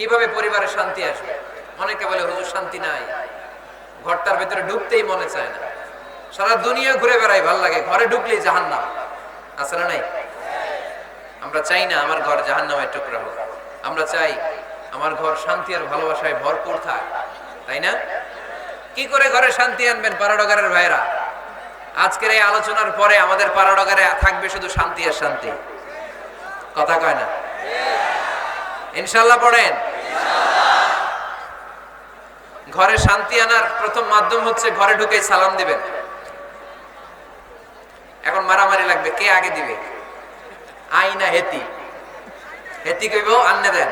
কীভাবে পরিবারে শান্তি আসবে? অনেকে বলে, হুজুর, শান্তি নাই। ঘরটার ভেতরে ঢুকতেই মনে চায় না। সারা দুনিয়া ঘুরে বেড়াই ভালো লাগে। ঘরে ঢুকলেই জাহান জাহান্নাম। আছে না নাই? আমরা চাই না আমার ঘর জাহান জাহান্নামের টুকরা হোক। আমরা চাই আমার ঘর শান্তি আর ভালোবাসায় ভরপুর থাক। তাই না? কি করে ঘরে শান্তি আনবেন পারাডগারের ভাইরা আজকের এই আলোচনার পরে আমাদের পারাডগারে থাকবে শুধু শান্তি আর শান্তি। কথা কয় না? ইনশাল্লাহ পড়েন। ঘরে শান্তি আনার প্রথম মাধ্যম হচ্ছে ঘরে ঢুকে সালাম দিবেন। এখন মারামারি লাগবে, কে আগে দিবে? আই না হেতি। হেতি কইব, আন্নে দেন।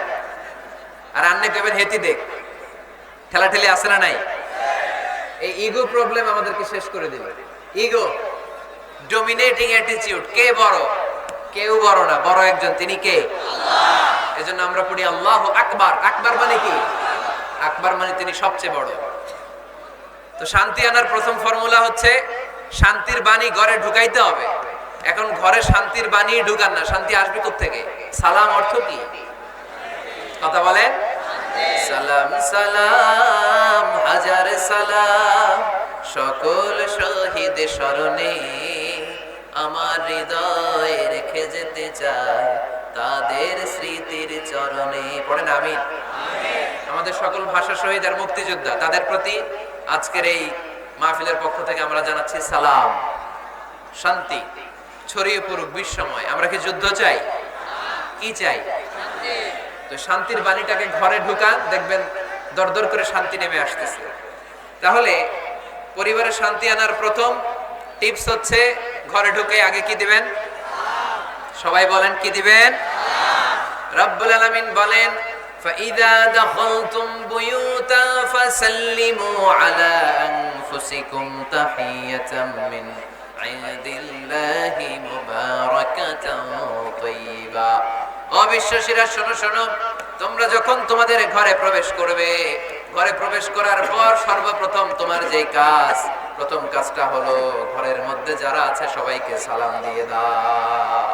আর আন্নে কইবেন, হেতি দেখ। ঠেলাঠেলি আছে না নাই? এই ইগো প্রবলেম আমাদেরকে শেষ করে দিল ইগো ডোমিনেটিং অ্যাটিটিউড কে বড়? কেউ বড় না, বড় একজন, তিনি কে? এজন্য আমরা পড়ি আল্লাহ আকবার। আকবার মানে কি? আকবার মানে তিনি সবচেয়ে বড়। তো শান্তি আনার প্রথম ফর্মুলা হচ্ছে, শান্তির বাণী ঘরে ঢুকাইতে হবে। এখন ঘরে শান্তির বাণী ঢুকান না, শান্তি আসবে থেকে সালাম অর্থ কি? কথা বলেন। সালাম সালাম, হাজার সালাম, সকল শহীদ স্মরণে আমার হৃদয়ে রেখে যেতে চাই তাদের স্মৃতির চরণে। পড়েন আমিন। আমাদের সকল ভাষা শহীদ আর মুক্তিযোদ্ধা, তাদের প্রতি আজকের এই মাহফিলের পক্ষ থেকে আমরা জানাচ্ছি সালাম, শান্তি, ছড়িয়ে পড়ুক বিশ্বময়। আমরা কি যুদ্ধ চাই? কি চাই? তো শান্তির বাণীটাকে ঘরে ঢুকান, দেখবেন দরদর করে শান্তি নেমে আসতেছে। তাহলে পরিবারে শান্তি আনার প্রথম টিপস হচ্ছে ঘরে ঢুকে আগে কি দিবেন? সবাই বলেন কি দিবেন? রব্বুল আলামিন বলেন فإذا دخلتم بيوتا فسلموا على أنفسكم تحية من عند الله مباركة طيبة অবিশ্বাসীরা শোনো শোনো তোমরা যখন তোমাদের ঘরে প্রবেশ করবে ঘরে প্রবেশ করার পর সর্বপ্রথম তোমার যে কাজ প্রথম কাজটা হলো ঘরের মধ্যে যারা আছে সবাইকে সালাম দিয়ে দাও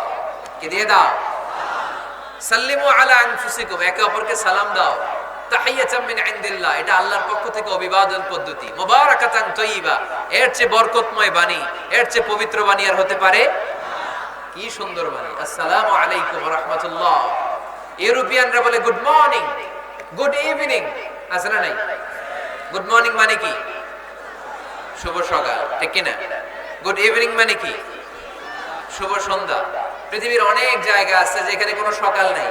কি দিয়ে দাও সাল্লিমু আলা আনফুসিকুম, একে অপরকে সালাম দাও। তাহিয়াতাম মিন ইনদিল্লাহ, এটা আল্লাহর পক্ষ থেকে অভিবাদন পদ্ধতি। মুবারাকাতান তাইয়্যিবা এর চেয়ে বরকতময় বাণী, এর চেয়ে পবিত্র বাণী আর হতে পারে? কি সুন্দর বাণী। আসসালামু আলাইকুম ওয়া রাহমাতুল্লাহ। ইউরোপিয়ানরা বলে, গুড মর্নিং, গুড ইভিনিং। আছে না নাই? গুড মর্নিং মানে কি? শুভ সকাল, ঠিক কি না গুড ইভিনিং মানে কি? শুভ সন্ধ্যা। পৃথিবীর অনেক জায়গা আছে যেখানে কোনো সকাল নাই,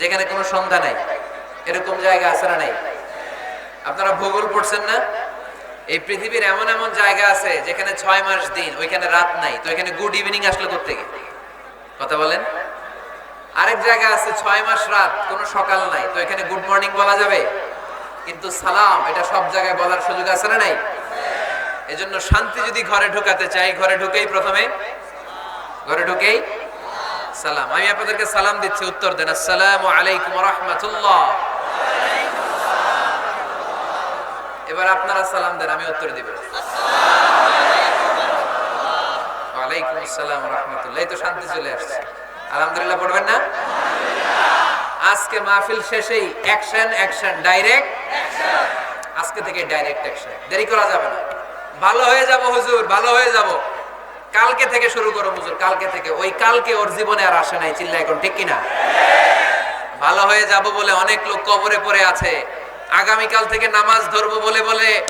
যেখানে কোনো সন্ধ্যা নাই। এরকম জায়গা আছে না নাই? আপনারা ভূগোল পড়ছেন না? এই পৃথিবীর এমন এমন জায়গা আছে যেখানে ছয় মাস দিন, ওইখানে রাত নাই। তো এখানে গুড ইভিনিং আসলে থেকে কথা বলেন। আরেক জায়গা আছে ছয় মাস রাত, কোনো সকাল নাই। তো এখানে গুড মর্নিং বলা যাবে? কিন্তু সালাম, এটা সব জায়গায় বলার সুযোগ আছে না নাই? এজন্য শান্তি যদি ঘরে ঢুকাতে চাই, ঘরে ঢুকেই প্রথমে ঘরে ঢুকেই সালাম। আমি আপনাদেরকে সালাম দিচ্ছি, উত্তর দেন। আসসালামু আলাইকুম রহমতুল্লাহ। এবার আপনারা সালাম দেন, আমি উত্তর দিব। ওয়ালাইকুম আসসালাম রহমতুল্লাহ। এই তো শান্তি চলে আসছে। আলহামদুলিল্লাহ, পড়বেন না? আজকে মাহফিল শেষেই অ্যাকশন অ্যাকশন ডাইরেক্ট আজকে থেকে ডাইরেক্ট অ্যাকশন দেরি করা যাবে না। ভালো হয়ে যাব, হুজুর, ভালো হয়ে যাব। কালকে থেকে শুরু করো হুজুর, কালকে থেকে। ওই কালকে ওর জীবনে আর আসে নাই চিল্লা এখন, ঠিক কিনা? ভালো হয়ে যাব বলে অনেক লোক কবরে পড়ে আছে। আগামীকাল থেকে নামাজ ধরবো বলে বলে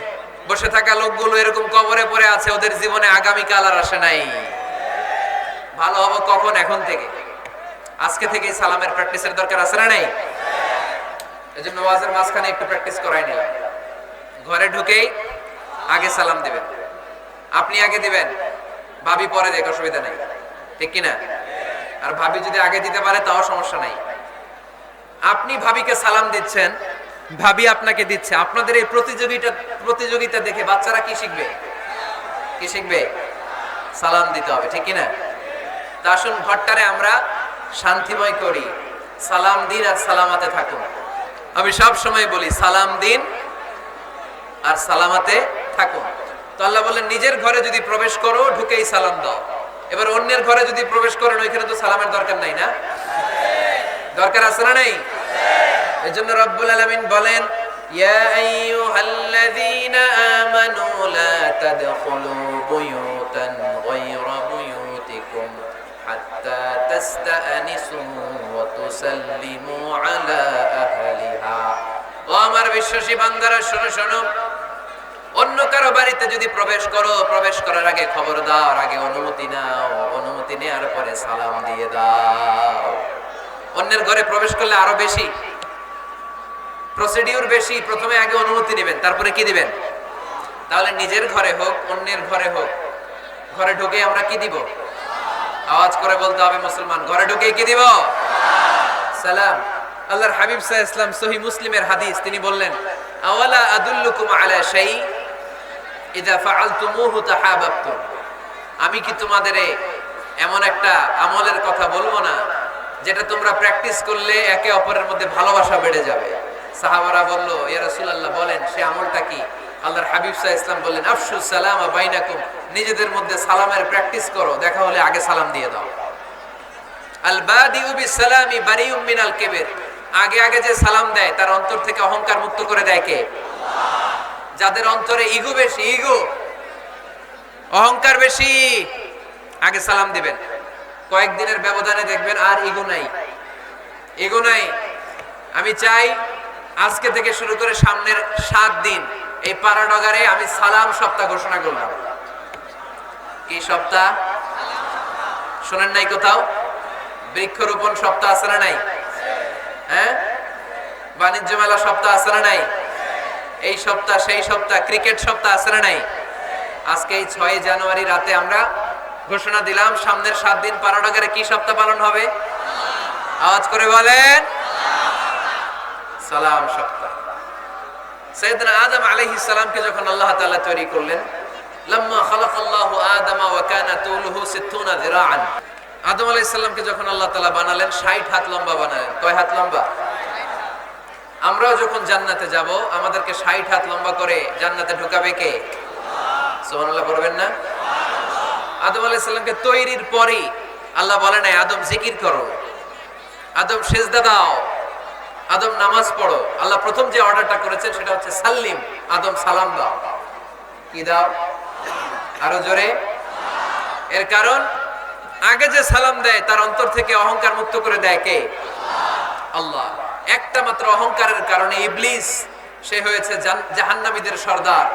বসে থাকা লোকগুলো এরকম কবরে পড়ে আছে, ওদের জীবনে আগামীকাল আর আসে নাই। ভালো হব কখন? এখন থেকে। আজকে থেকেই সালামের প্র্যাকটিসের দরকার আছে না নাই? এই জন্য ওয়াজের মাঝখানে একটু প্র্যাকটিস করাই নিলাম। ঘরে ঢুকেই আগে সালাম দিবেন। আপনি আগে দিবেন। ভাবি পরে দেখ, অসুবিধা নাই। ঠিক কিনা? আর ভাবি যদি আগে দিতে পারে, তাও সমস্যা নাই। আপনি ভাবিকে সালাম দিচ্ছেন, ভাবি আপনাকে দিচ্ছে। আপনাদের এই প্রতিযোগিতা প্রতিযোগিতা দেখে বাচ্চারা কি শিখবে? কি শিখবে? সালাম দিতে হবে, ঠিক কিনা? তা আসুন, ঘরটারে আমরা শান্তিময় করি। সালাম দিন আর সালামাতে থাকুন। আমি সব সময় বলি, সালাম দিন আর সালামাতে থাকুন। তো আল্লাহ বললেন, নিজের ঘরে যদি প্রবেশ করো, ঢুকেই সালাম দাও। এবার অন্যের ঘরে যদি প্রবেশ করেন, ওইখানে তো সালামের দরকার নাই না? দরকার আছে না নাই? এজন্য রব্বুল আলামিন বলেন আমার বিশ্বাসী বান্দারা, শোনো শোনো। অন্য কারও বাড়িতে যদি প্রবেশ করো, প্রবেশ করার আগে খবর দাও, আগে অনুমতি নাও, অনুমতি নেওয়ার পরে সালাম দিয়ে দাও। অন্যের ঘরে প্রবেশ করলে আরও বেশি। প্রসিডিউর বেশি, প্রথমে আগে অনুমতি নেবেন, তারপরে কি দিবেন? তাহলে নিজের ঘরে হোক, অন্যের ঘরে হোক, ঘরে ঢুকে আমরা কি দিব? আওয়াজ করে বলতে হবে মুসলমান, ঘরে ঢুকে কি দিব? সালাম। আল্লাহর হাবিব সাহ ইসলাম সহি মুসলিমের হাদিস, তিনি বললেন, আওয়ালা আদুল্লুকুম আলা শাই আমি কি তোমাদের এমন একটা আমলের কথা বলব না, যেটা তোমরা প্র্যাকটিস করলে একে অপরের মধ্যে ভালোবাসা বেড়ে যাবে। সাহাবারা বলেন, সে আমলটা কি? আল্লাহর হাবিব সাহ ইসলাম বললেন আফসুস সালাম বাইনাকুম, নিজেদের মধ্যে সালামের প্র্যাকটিস করো, দেখা হলে আগে সালাম দিয়ে দাও। আল বাদিউ বিসালামি মিনাল আগে আগে যে সালাম দেয়, তার অন্তর থেকে অহংকার মুক্ত করে দেয় কে? যাদের অন্তরে ইগো বেশি, ইগো। অহংকার বেশি। আগে সালাম দিবেন। কয়েকদিনের ব্যবধানে দেখবেন আর ইগো নাই। ইগো নাই। আমি চাই আজকে থেকে শুরু করে সামনের সাত দিন এই পারাডগারে আমি সালাম সপ্তাহ ঘোষণা করলাম। কি সপ্তাহ? শোনেন নাই কোথাও? বৃক্ষরোপণ সপ্তাহ আছে না নাই? হ্যাঁ? বাণিজ্য মেলা সপ্তাহ আছে না নাই? এই সপ্তাহ, সেই সপ্তাহ, ক্রিকেট সপ্তাহ আছে না নাই? আজকে এই ছয় জানুয়ারি রাতে আমরা ঘোষণা দিলাম, সামনের সাত দিন পারাডগারে কি সপ্তাহ পালন হবে? আওয়াজ করে বলেন। সালাম সপ্তাহ। সৈয়দনা আদম আলাইহিস সালামকে যখন আল্লাহ তাআলা তৈরি করলেন, লাম্মা খালাকাল্লাহু আদামা ওয়া কানা তুলুহু 60 যিরাআন। আদম আলাইহিস সালামকে যখন আল্লাহ তাআলা বানালেন 60 হাত লম্বা বানালেন। কয় হাত লম্বা? আমরাও যখন জান্নাতে যাব, আমাদেরকে 60 হাত লম্বা করে জান্নাতে ঢুকাবে কে? সুবহানাল্লাহ পড়বেন না? আদম আলাইহিস সালামকে তৈরির পরেই আল্লাহ বলে নাই, আদম, জিকির করো। আদম, সেজদা দাও। আদম, নামাজ পড়ো। আল্লাহ প্রথম যে অর্ডারটা করেছেন সেটা হচ্ছে সাল্লিম। আদম, সালাম দাও। কি দাও? আরও জোরে। এর কারণ, আগে যে সালাম দেয়, তার অন্তর থেকে অহংকার মুক্ত করে দেয় কে? আল্লাহ। একটা মাত্র অহংকারের কারণে ইবলিস, সে হয়েছে জাহান্নামীদের সর্দার।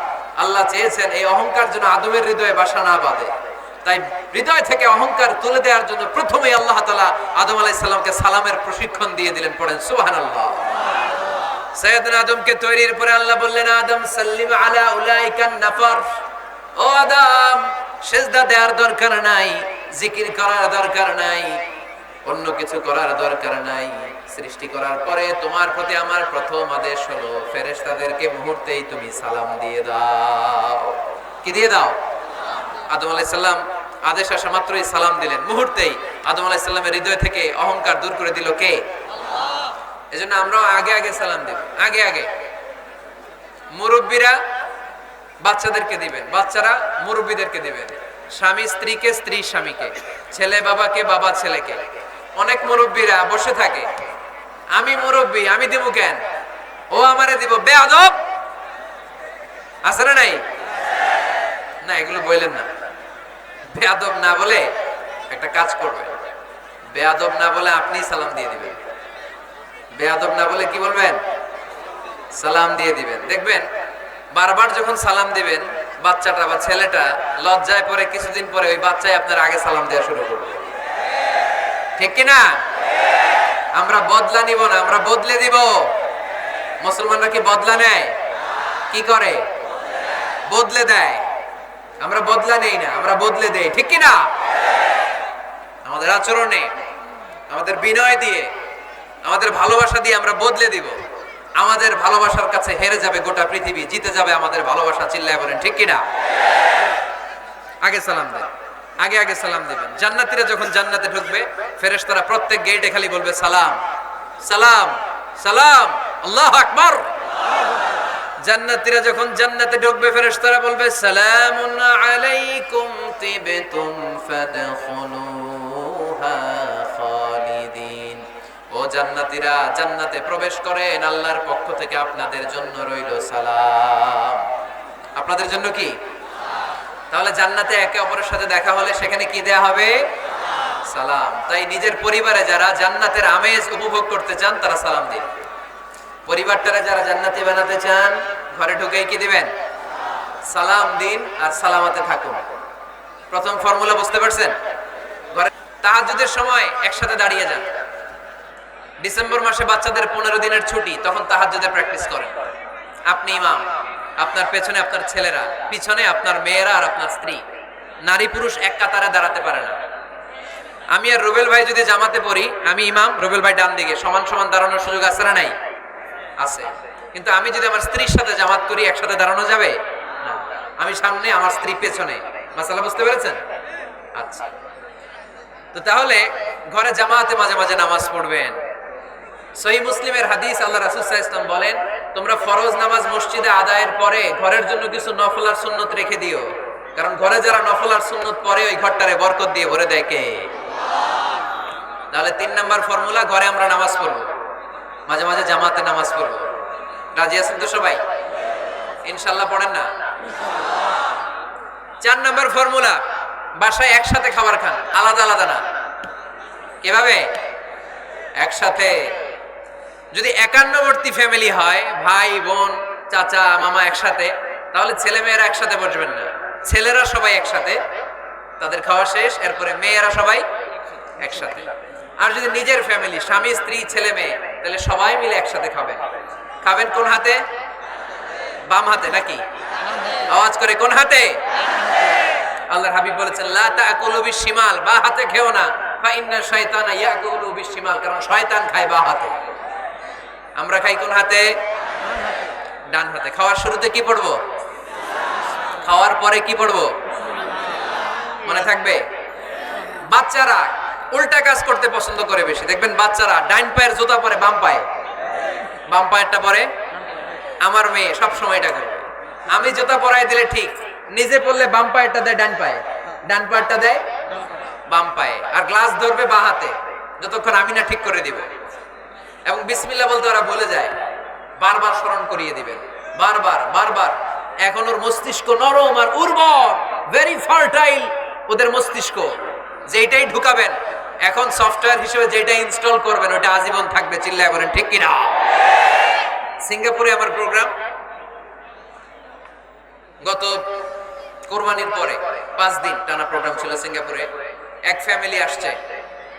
আল্লাহ চেয়েছেন এই অহংকার যেন আদমের হৃদয়ে বাসা না বাঁধে। তাই হৃদয় থেকে অহংকার তুলে দেওয়ার জন্য প্রথমেই আল্লাহ তালা আদম আলাইহিস সালামকে সালামের প্রশিক্ষণ দিয়ে দিলেন, পড়েন সুবহানাল্লাহ। সৈয়দনা আদমকে তৈরির পরে আল্লাহ বললেন, আদম, সাল্লিম আলা উলাইকান নাফর। ও আদম, সেজদা দেওয়ার দরকার নাই, জিকির করার দরকার নাই, অন্য কিছু করার দরকার নাই। সৃষ্টি করার পরে তোমার প্রতি আমার প্রথম আদেশ হলো, ফেরেশতাদেরকে মুহূর্তেই তুমি সালাম দিয়ে দাও। কি দিয়ে দাও? আদম আলাইহিস সালাম আদেশ আসা মাত্রই সালাম দিলেন। মুহূর্তেই আদম আলাইহিস সালামের হৃদয় থেকে অহংকার দূর করে দিল কে? এজন্য আমরাও আগে আগে সালাম দেব। আগে আগে। মুরব্বীরা বাচ্চাদেরকে দিবেন। বাচ্চারা মুরব্বীদেরকে দিবেন। স্বামী স্ত্রীকে, স্ত্রী স্বামীকে, ছেলে বাবাকে, বাবা ছেলেকে। অনেক মুরব্বীরা বসে থাকে। আমি মুরব্বী, আমি দিব কেন? ও আমারে দিব। বেয়াদব! আছে না নাই? না, এগুলো বললেন না। বেয়াদব না বলে একটা কাজ করবে বেয়াদব না বলে আপনি সালাম দিয়ে দিবেন। বেয়াদব না বলে কি বলবেন? সালাম দিয়ে দিবেন। দেখবেন, বারবার যখন সালাম দিবেন, বাচ্চাটা বা ছেলেটা লজ্জায় পরে কিছুদিন পরে ওই বাচ্চাই আপনার আগে সালাম দেওয়া শুরু করবে। ঠিক কি না আমরা বদলা নিব না, আমরা বদলে দিব। মুসলমানরা কি বদলা নেয়? কি করে? বদলে দেয়। আমরা বদলা নেই না, আমরা বদলে দেই, ঠিক কি না? আমাদের আচরণে, আমাদের বিনয় দিয়ে, আমাদের ভালোবাসা দিয়ে আমরা বদলে দিব। আমাদের ভালোবাসার কাছে হেরে যাবে গোটা পৃথিবী, জিতে যাবে আমাদের ভালোবাসা, চিল্লায় বলেন, ঠিক কিনা আগে সালাম দেন। আগে আগে সালাম দিবেন। জান্নাতীরা যখন জান্নাতে ঢুকবে, ফেরেশতারা প্রত্যেক গেটে খালি বলবে, সালাম সালাম সালাম, আল্লাহ আকবার। জান্নাতীরা যখন জান্নাতে ঢুকবে, ফেরেশতারা বলবে, সালামুন আলাইকুম তিবতুম ফাদখুলুহা খালিদিন। ও জান্নাতীরা, জান্নাতে প্রবেশ করেন, আল্লাহর পক্ষ থেকে আপনাদের জন্য রইল সালাম। আপনাদের জন্য কি? তাহলে জান্নাতে একে অপরের সাথে দেখা হলে সেখানে কি দেয়া হবে? সালাম। তাই নিজের পরিবারে যারা জান্নাতের আমেজ উপভোগ করতে চান, তারা সালাম দিন। পরিবারটারে যারা জান্নাতি বানাতে চান, ঘরে ঢুকেই কি দিবেন? সালাম দিন আর সালামাতে থাকুন। প্রথম ফর্মুলা বুঝতে পারছেন? ঘরে তাহাজ্জুদের সময় একসাথে দাঁড়িয়ে যান। ডিসেম্বর মাসে বাচ্চাদের পনেরো দিনের ছুটি, তখন তাহাজ্জুদের প্র্যাকটিস করেন। আপনি ইমাম। আপনার পেছনে আপনার ছেলেরা, পিছনে আপনার মেয়েরা আর আপনার স্ত্রী। নারী পুরুষ এক কাতারে দাঁড়াতে পারে না। আমি আর রুবেল ভাই যদি জামাতে পড়ি, আমি ইমাম, রুবেল ভাই ডান দিকে, সমান সমান দাঁড়ানোর সুযোগ আছে না নাই? আছে। কিন্তু আমি যদি আমার স্ত্রীর সাথে জামাত করি, একসাথে দাঁড়ানো যাবে? না। আমি সামনে, আমার স্ত্রী পেছনে। মাসালা বুঝতে পেরেছেন? আচ্ছা। তো তাহলে, ঘরে জামাতে মাঝে মাঝে নামাজ পড়বেন। সহি মুসলিমের হাদিস আল্লাহ রাসূল আলাইহি বলেন তোমরা ফরজ নামাজ মসজিদে আদায়ের পরে ঘরের জন্য কিছু নফল আর সুন্নত রেখে দিও। কারণ ঘরে যারা নফল আর সুন্নত পরে ওই ঘরটারে বরকত দিয়ে ভরে দেয় কে? তাহলে তিন নাম্বার ফর্মুলা, ঘরে আমরা নামাজ পড়ব। মাঝে মাঝে জামাতে নামাজ পড়ব। রাজি আছেন তো সবাই? ইনশাল্লাহ পড়েন না? চার নাম্বার ফর্মুলা, বাসায় একসাথে খাবার খান। আলাদা আলাদা না। এভাবে একসাথে যদি একান্নবর্তী ফ্যামিলি হয়, ভাই, বোন, চাচা, মামা একসাথে, তাহলে ছেলে মেয়েরা একসাথে বসবেন না। ছেলেরা সবাই একসাথে, তাদের খাওয়া শেষ, এরপরে মেয়েরা সবাই একসাথে। আর যদি নিজের ফ্যামিলি স্বামী, স্ত্রী, ছেলে, মেয়ে, তাহলে সবাই মিলে একসাথে খাবেন। খাবেন কোন হাতে? বাম হাতে নাকি? আওয়াজ করে কোন হাতে? আল্লাহর হাবিব বলেছেন, লা তাকুলু বিশিমাল বা হাতে খেও না। ফা ইন্না শাইতানা ইয়াকুলু বিশিমাল কারণ শয়তান খায় বা হাতে। আমরা খাই কোন হাতে? ডান হাতে। খাওয়ার শুরুতে কি পড়ব? খাওয়ার পরে কি পড়ব? মনে থাকবে? বাচ্চারা উল্টা কাজ করতে পছন্দ করে বেশি। দেখবেন বাচ্চারা ডাইন পায়ের জুতা পরে, বাম পায়ে। বাম পায়েরটা পরে? আমার মেয়ে সব সময় এটা করবে আমি জুতা পরাই দিলে ঠিক। নিজে পড়লে বাম পায়েরটা দেয় ডান পায়ে। ডান পায়েরটা দেয় বাম পায়ে। আর গ্লাস ধরবে বা হাতে। যতক্ষণ আমি না ঠিক করে দিব। এবং বিসমিল্লা বলতে ওরা বলে যায়। বারবার স্মরণ করিয়ে দিবেন। বারবার বারবার। এখন ওর মস্তিষ্ক নরম আর উর্বর ভেরি ফার্টাইল ওদের মস্তিষ্ক যেটাই ঢুকাবেন। এখন সফটওয়্যার হিসেবে যেটা ইনস্টল করবেন ওটা আজীবন থাকবে, চিল্লায় বলেন, ঠিক কিনা? সিঙ্গাপুরে আমার প্রোগ্রাম গত কোরবানির পরে পাঁচ দিন টানা প্রোগ্রাম ছিল সিঙ্গাপুরে। এক ফ্যামিলি আসছে।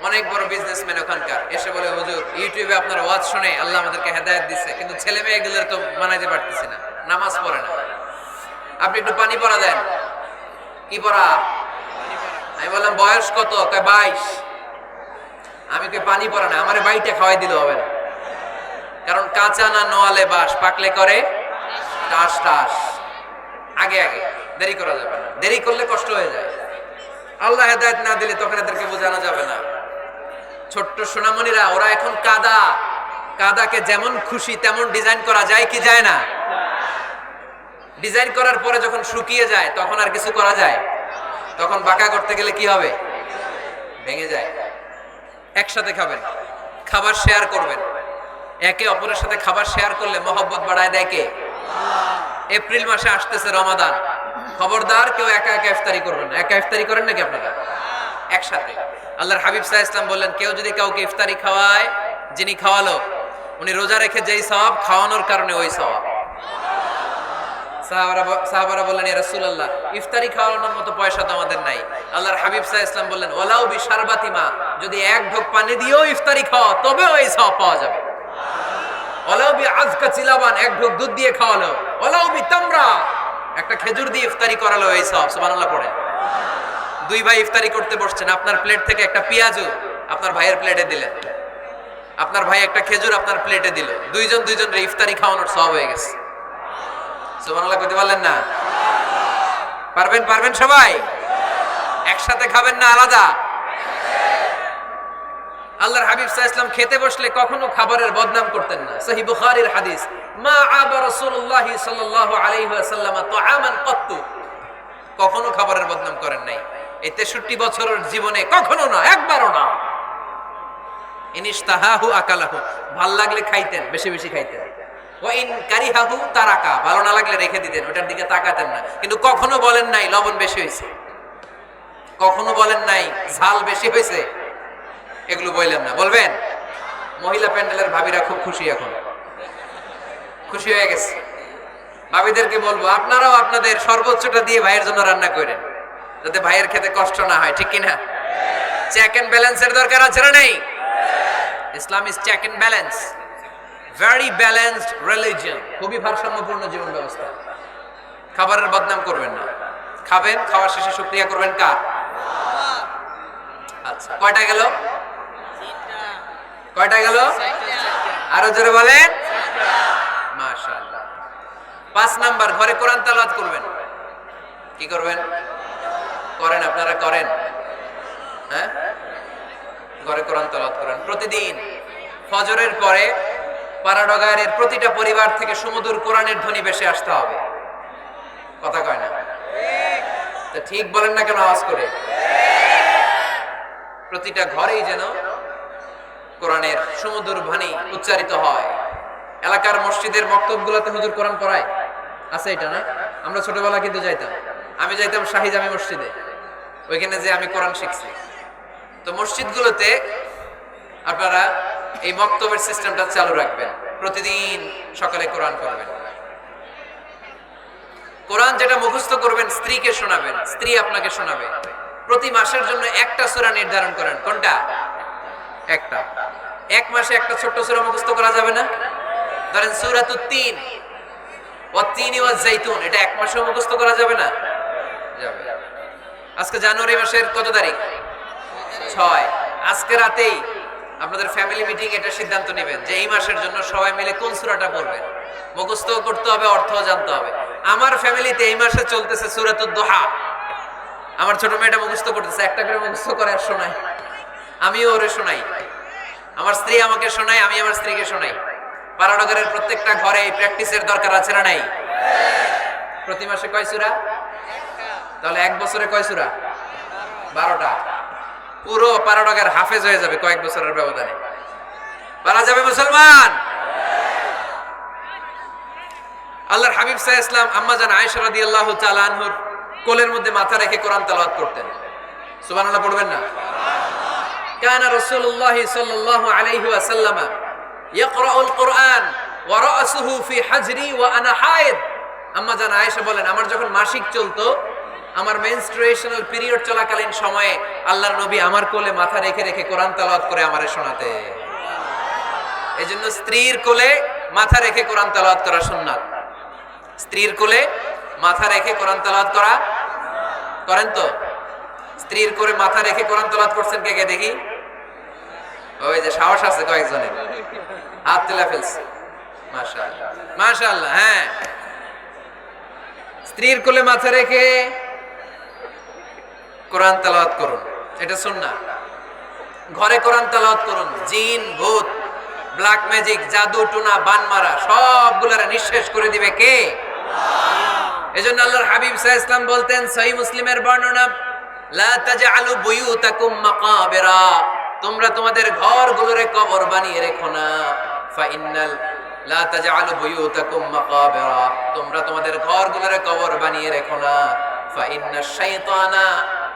অনেক বড় বিজনেসম্যান ওখানকার। এসে বলে, হুজুর, ইউটিউবে আপনার ওয়াজ শুনে আল্লাহ আমাদেরকে হেদায়েত দিচ্ছে কিন্তু ছেলে মেয়েগুলোর তো মানাইতে পারতেছি না, নামাজ পড়ে না। আপনি একটু পানি পড়া দেন। কি পড়া? আমি বললাম, বয়স কত? বাইশ। আমি কে পানি পড়া না, আমার বাইটা খাওয়াই দিলে হবে না। কারণ কাঁচা না নোয়ালে বাস, পাকলে করে টাস টাস। আগে আগে, দেরি করা যাবে না। দেরি করলে কষ্ট হয়ে যায়। আল্লাহ হেদায়ত না দিলে তখন এদেরকে বোঝানো যাবে না। ছোট্ট সোনামণিরা, ওরা এখন কাদা। কাদাকে যেমন খুশি তেমন ডিজাইন করা যায় কি যায় না? ডিজাইন করার পরে যখন শুকিয়ে যায়, তখন আর কিছু করা যায়? তখন বাঁকা করতে গেলে কি হবে? ভেঙে যায়। একসাথে খাবেন। খাবার শেয়ার করবেন। একে অপরের সাথে খাবার শেয়ার করলে মহব্বত বাড়ায় দেয় কে? এপ্রিল মাসে আসতেছে রমাদান। খবরদার কেউ একা একা ইফতারি করবেন একা ইফতারি করেন নাকি আপনারা? একসাথে। আল্লাহর হাবিব সাহা ইসলাম বললেন, কেউ যদি কাউকে ইফতারি খাওয়ায়, যিনি খাওয়ালো, উনি রোজা রেখে যেই সওয়াব, খাওয়ানোর কারণে ওই সওয়াব। সাহাবারা বললেন ইফতারি খাওয়ানোর মতো পয়সা তো আমাদের নাই। আল্লাহর হাবিব সাহা ইসলাম বললেন বি যদি এক ঢোক পানি দিয়েও ইফতারি খাওয়া তবেও এই সওয়াব পাওয়া যাবে। ওলাউ বি আজকা চিলাবান, এক ঢোক দুধ দিয়ে খাওয়ালো ওলাউ বি তামরা একটা খেজুর দিয়ে ইফতারি করালো এই সব সুবহানাল্লাহ পড়ে। দুই ভাই ইফতারি করতে বসছেন। আপনার প্লেট থেকে একটা পেঁয়াজু আপনার ভাইয়ের প্লেটে দিলেন। আপনার ভাই একটা খেজুর আপনার প্লেটে দিল। দুইজন দুইজনের ইফতারি খাওয়ানোর সব হয়ে গেছে। সুবহানাল্লাহ, কইতে পারলেন না? পারবেন পারবেন সবাই? একসাথে খাবেন না আলাদা? আল্লাহর হাবিব আলাইহি খেতে বসলে কখনো খাবারের বদনাম করতেন না। সহিহ বুখারীর হাদিস, মা আবা রাসূলুল্লাহি সাল্লাল্লাহু আলাইহি ওয়াসাল্লাম তুআমান কখনো খাবারের বদনাম করেন নাই। এই 63 বছরের জীবনে কখনো না, একবারও না। ইনিস তাহাহু আকালাহু, ভালো লাগলে খাইতেন, বেশি বেশি খাইতেন। ভালো না লাগলে রেখে দিতেন ওটার দিকে তাকাতেন না। কিন্তু কখনো বলেন নাই, লবণ বেশি হয়েছে কখনো বলেন নাই, ঝাল বেশি হয়েছে এগুলো বললেন না, বলবেন? মহিলা প্যান্ডেলের ভাবিরা খুব খুশি এখন। খুশি হয়ে গেছে। ভাবিদেরকে বলব, আপনারাও আপনাদের সর্বোচ্চটা দিয়ে ভাইয়ের জন্য রান্না করেন। যাতে ভাইয়ের খেতে কষ্ট না হয়, ঠিক কিনা? চেক এন্ড ব্যালেন্সের দরকার আছে না নেই? Islam is check and balance very balanced religion খুবই ভারসাম্যপূর্ণ জীবন ব্যবস্থা। খাবারের বদনাম করবেন না। খাবেন, খাওয়ার শেষে শুক্রিয়া করবেন কার? আচ্ছা কয়টা গেল? কয়টা গেল? আরও জোরে বলেন। মাশাআল্লাহ। পাঁচ নাম্বার, ঘরে কোরআন তালাওয়াত করবেন। কি করবেন? করেন, আপনারা করেন। হ্যাঁ? ঘরে কোরআন তলাত করেন। প্রতিদিন ফজরের পরে পাড়াডগায়ের প্রতিটা পরিবার থেকে সুমধুর কোরআনের ধ্বনি বেশি আসতে হবে। কথা কয় না? তা ঠিক বলেন না কেন আওয়াজ করে? প্রতিটা ঘরেই যেন কোরআনের সুমধুর বাণী উচ্চারিত হয়। এলাকার মসজিদের বক্তব্যগুলোতে হুজুর কোরআন পড়ায়। আছে এটা না? আমরা ছোটবেলা কিন্তু যাইতাম। আমি যাইতাম শাহি জামি মসজিদে। ওইখানে যে আমি কোরআন শিখছি। তো মসজিদগুলোতে আপনারা এই মক্তবের সিস্টেমটা চালু রাখবেন। প্রতিদিন সকালে কোরআন করবেন কোরআন যেটা মুখস্থ করবেন, স্ত্রীকে শোনাবেন, স্ত্রী আপনাকে শোনাবে। প্রতি মাসের জন্য একটা সূরা নির্ধারণ করেন। কোনটা? একটা। এক মাসে একটা ছোট্ট সূরা মুখস্থ করা যাবে না? ধরেন সুরা তো তিন। ও তিন ও এটা এক মাসে মুখস্থ করা যাবে না? যাবে। আজকে জানুয়ারি মাসের কত তারিখ? ছয়। আজকে রাতেই আপনাদের ফ্যামিলি মিটিং এটা সিদ্ধান্ত নেবেন যে এই মাসের জন্য সবাই মিলে কোন সুরাটা পড়বেন। মুখস্থ করতে হবে, অর্থও জানতে হবে। আমার ফ্যামিলিতে এই মাসে চলতেছে সূরাতুদ দোহা। আমার ছোট মেয়েটা মুখস্থ করতেছে, একটা করে মুখস্থ করে আর শোনায়। আমিও ওরে শোনাই। আমার স্ত্রী আমাকে শোনায়, আমি আমার স্ত্রীকে শোনাই। পারানগরের প্রত্যেকটা ঘরে এই প্র্যাকটিসের দরকার আছে না নাই? প্রতি মাসে কয় সূরা? তাহলে এক বছরে কয় সুরা? বারোটা। পুরো পারাডগের হাফেজ হয়ে যাবে কয়েক বছরের ব্যবধানে। পারা যাবে মুসলমান? আল্লাহর হাবিব সাহ ইসলাম আম্মা জান আল্লাহ আনহুর কোলের মধ্যে মাথা রেখে কোরআন তালাওয়াত করতেন। সুবান আল্লাহ পড়বেন না? ওয়া আম্মা আয়েশা বলেন, আমার যখন মাসিক চলতো আমার মেনস্ট্রুয়েশনাল পিরিয়ড চলাকালীন সময়ে আল্লাহর নবী আমার কোলে মাথা রেখে রেখে কোরআন তেলাওয়াত করে আমারে শোনাতে। এই জন্য স্ত্রীর কোলে মাথা রেখে কোরআন তেলাওয়াত করা সুন্নাত। স্ত্রীর কোলে মাথা রেখে কোরআন তেলাওয়াত করা করেন তো? স্ত্রীর করে মাথা রেখে কোরআন তেলাওয়াত করছেন কে কে দেখি? ওই যে সাহস আছে কয়েকজনের। হাত তুলে ফেলছে। মাশাআল্লাহ। মাশাআল্লাহ হ্যাঁ। স্ত্রীর কোলে মাথা রেখে কোরআন তেলাওয়াত করুন। এটা সুন্নাহ। ঘরে কোরআন তেলাওয়াত করুন। জিন ভূত ব্ল্যাক ম্যাজিক জাদু টুনা বান মারা সবগুলারা নিঃশেষ করে দিবে কে? এজন্য আল্লাহর হাবিব সাহ ইসলাম বলতেন সহি মুসলিমের বর্ণনা লা তাজআলু বুয়ুতাকুম মাকাবিরা তোমরা তোমাদের ঘরগুলোরে কবর বানিয়ে রেখো না ফা ইন্নাল লা তাজআলু বুয়ুতাকুম মাকাবিরা তোমরা তোমাদের ঘরগুলোরে কবর বানিয়ে রেখো না ফা ইন্নাশ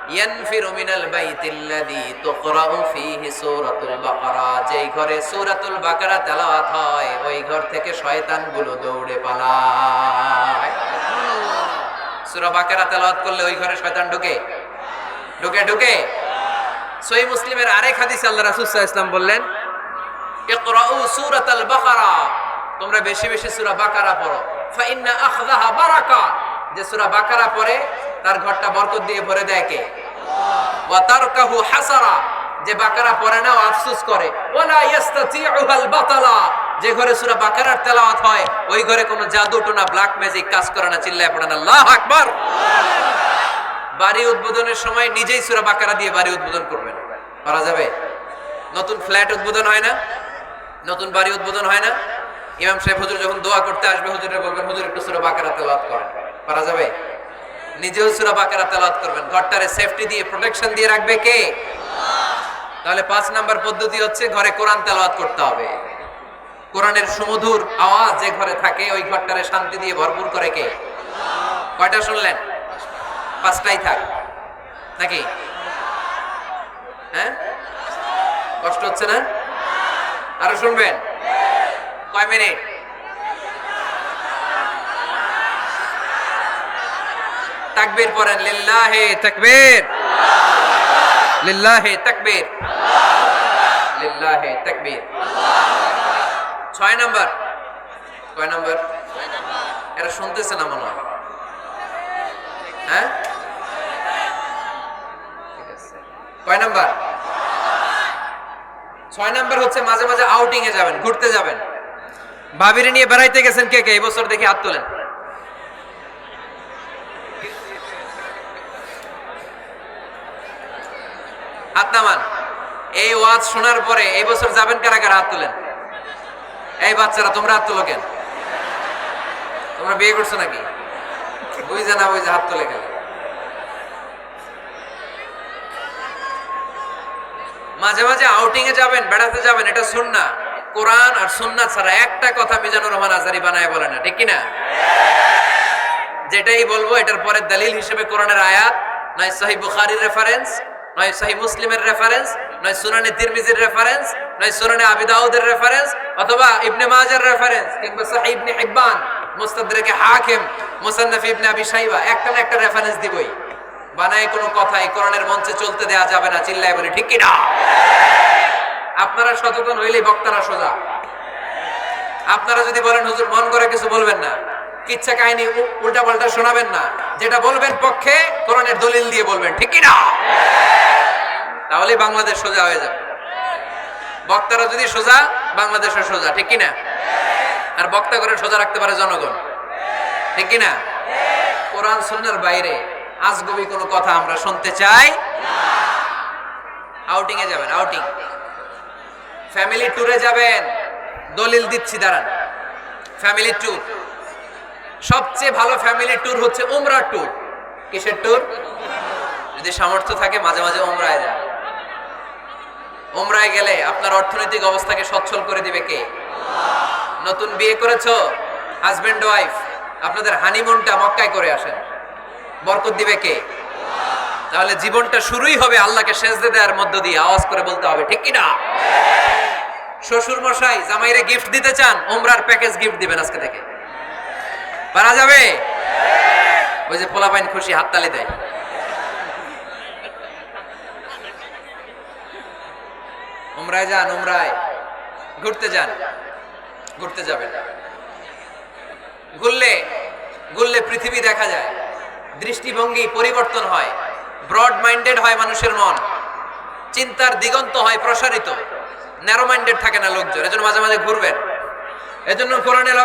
শাইতানা ইয়ানফিরু মিনাল বাইতিল্লাযী তুকরাউ ফীহি সূরাতুল বাকারা। যেই ঘরে সূরাতুল বাকারা তেলাওয়াত হয়, ওই ঘর থেকে শয়তানগুলো দৌড়ে পালায়। সূরা বাকারা তেলাওয়াত করলে ওই ঘরে শয়তান ঢুকে? ঢুকে ঢুকে? সহি মুসলিমের আরেক হাদিস আল্লাহ রাসূল সাল্লাল্লাহু বললেন, ইকরাউ সূরাতাল বাকারা। তোমরা বেশি বেশি সূরা বাকারা পড়ো। ফা ইন্না আখযাহা বারাকা। যে সূরা বাকারা পড়ে তার ঘরটা বরকত দিয়ে ভরে দেয় কে? হাসারা, যে বাকারা পড়ে না আফসোস করে। ওয়ালা বাতালা, যে ঘরে সূরা বাকারার তেলাওয়াত হয়, ওই ঘরে কোনো জাদু, টোনা ব্ল্যাক ম্যাজিক কাজ করে না, চিল্লায় পড়ে না। আল্লাহু আকবার! বাড়ি উদ্বোধনের সময় নিজেই সূরা বাকারা দিয়ে বাড়ি উদ্বোধন করবেন। পারা যাবে? নতুন ফ্ল্যাট উদ্বোধন হয় না? নতুন বাড়ি উদ্বোধন হয় না? ইমাম সাহেব হুজুর যখন দোয়া করতে আসবে হুজুরে বলবেন, হুজুর একটু সূরা বাকারা তেলাওয়াত করেন। পারা যাবে? নিজেও সুরা বাকারা তেলাওয়াত করবেন। ঘরটারে সেফটি দিয়ে প্রোটেকশন দিয়ে রাখবে কে? তাহলে পাঁচ নাম্বার পদ্ধতি হচ্ছে ঘরে কোরআন তেলাওয়াত করতে হবে। কোরআনের সুমধুর আওয়াজ যে ঘরে থাকে ওই ঘরটারে শান্তি দিয়ে ভরপুর করে কে? কয়টা শুনলেন? পাঁচটাই থাক। নাকি? হ্যাঁ? কষ্ট হচ্ছে না? আরও শুনবেন? কয় মিনিট? তাকবীর পড়েন, লিল্লাহে তাকবীর। লিল্লাহে তাকবীর। লিল্লাহে তাকবীর। ছয় নাম্বার। কয় নাম্বার। এরা শুনতেছে না মনে হয়। হ্যাঁ। কয় নাম্বার? ছয় নাম্বার হচ্ছে মাঝে মাঝে আউটিং এ যাবেন, ঘুরতে যাবেন। ভাবিরে নিয়ে বেড়াইতে গেছেন কে কে? এই বছর দেখি হাত তোলেন। হাত নামান। এই ওয়াজ শোনার পরে এই বছর যাবেন কারা কারা হাত তোলেন? এই বাচ্চারা, তোমরা হাত তোলো কেন? তোমরা বিয়ে করছ নাকি? বুঝে না বুঝে হাত তোলে গেলে মাঝে মাঝে আউটিং এ যাবেন, বেড়াতে যাবেন, এটা সুন্না কোরআন আর সুন্না ছাড়া একটা কথা মিজানুর রহমান আজারি বানায় বলে না, ঠিক কি না যেটাই বলব, এটার পরে দলিল হিসেবে কোরআনের আয়াত, নয় সহি বুখারির রেফারেন্স নয় সহি মুসলিমের রেফারেন্স নয় সুনানে তিরমিজির রেফারেন্স নয় সুনানে আবি দাউদের রেফারেন্স অথবা ইবনে মাজার রেফারেন্স কিংবা সহি ইবনে হিব্বান, মুস্তাদরিকে হাকিম, মুসান্নাফ ইবনে আবি শাইবা, একটা না একটা রেফারেন্স দিবই। বানায় কোনো কথা এই কোরআনের মঞ্চে চলতে দেয়া যাবে না, চিল্লায় বলে, ঠিক কি না আপনারা সচেতন হইলেই বক্তারা সোজা। আপনারা যদি বলেন, হুজুর, মন করে কিছু বলবেন না, কিচ্ছা কাহিনী উল্টা পাল্টা শোনাবেন না, যেটা বলবেন পক্ষে কোরআনের দলিল দিয়ে বলবেন, ঠিক কি না তাহলে বাংলাদেশ সোজা হয়ে যাবে। বক্তারা যদি সোজা, বাংলাদেশের সোজা, ঠিক কি না আর বক্তা করে সোজা রাখতে পারে জনগণ। ঠিক কি না কোরআন সুন্নার বাইরে আজগবি কোনো কথা আমরা শুনতে চাই আউটিং এ যাবেন আউটিং ফ্যামিলি ট্যুরে যাবেন। দলিল দিচ্ছি, দাঁড়ান। ফ্যামিলি ট্যুর সবচেয়ে ভালো ফ্যামিলি ট্যুর হচ্ছে উমরা ট্যুর কিসের ট্যুর যদি সামর্থ্য থাকে, মাঝে মাঝে উমরায় যান। উমরায় গেলে আপনার অর্থনৈতিক অবস্থাকে সচ্ছল করে দিবে কে? নতুন বিয়ে করেছ? হাজবেন্ড ওয়াইফ আপনাদের হানিমুনটা মক্কায় করে আসেন। বরকত দিবে কে? তাহলে জীবনটা শুরুই হবে আল্লাহকে সেজদে দেওয়ার মধ্য দিয়ে, আওয়াজ করে বলতে হবে, ঠিক কি না শ্বশুর মশাই জামাইরে গিফট দিতে চান ওমরার প্যাকেজ গিফট দিবেন আজকে থেকে। পারা যাবে? ওই যে পোলাপাইন খুশি হাততালি দেয়। উমরায় যান উমরায় ঘুরতে যান। ঘুরতে যাবেন। ঘুরলে ঘুরলে পৃথিবী দেখা যায়। দৃষ্টিভঙ্গি পরিবর্তন হয়। ব্রড মাইন্ডেড হয় মানুষের মন। চিন্তার দিগন্ত হয় প্রসারিত। ন্যারো মাইন্ডেড থাকে না লোকজন। এজন্য মাঝে মাঝে ঘুরবেন। এজন্য কোরআনের